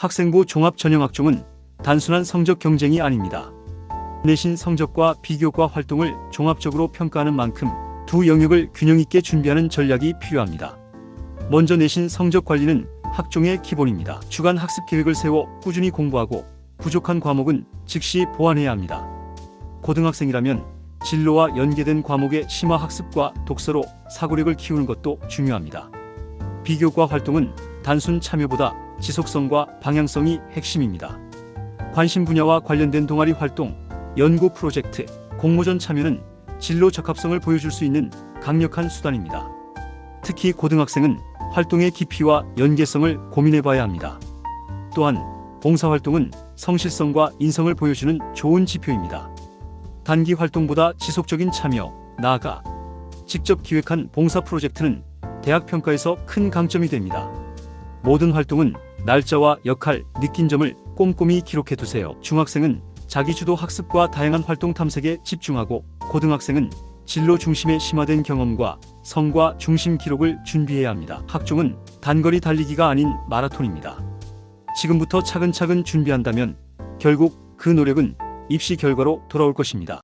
학생부 종합전형학종은 단순한 성적 경쟁이 아닙니다. 내신 성적과 비교과 활동을 종합적으로 평가하는 만큼 두 영역을 균형 있게 준비하는 전략이 필요합니다. 먼저 내신 성적 관리는 학종의 기본입니다. 주간 학습 계획을 세워 꾸준히 공부하고 부족한 과목은 즉시 보완해야 합니다. 고등학생이라면 진로와 연계된 과목의 심화 학습과 독서로 사고력을 키우는 것도 중요합니다. 비교과 활동은 단순 참여보다 지속성과 방향성이 핵심입니다. 관심 분야와 관련된 동아리 활동, 연구 프로젝트, 공모전 참여는 진로 적합성을 보여줄 수 있는 강력한 수단입니다. 특히 고등학생은 활동의 깊이와 연계성을 고민해 봐야 합니다. 또한 봉사활동은 성실성과 인성을 보여주는 좋은 지표입니다. 단기 활동보다 지속적인 참여, 나아가 직접 기획한 봉사 프로젝트는 대학 평가에서 큰 강점이 됩니다. 모든 활동은 날짜와 역할, 느낀 점을 꼼꼼히 기록해 두세요. 중학생은 자기주도 학습과 다양한 활동 탐색에 집중하고 고등학생은 진로 중심의 심화된 경험과 성과 중심 기록을 준비해야 합니다. 학종은 단거리 달리기가 아닌 마라톤입니다. 지금부터 차근차근 준비한다면 결국 그 노력은 입시 결과로 돌아올 것입니다.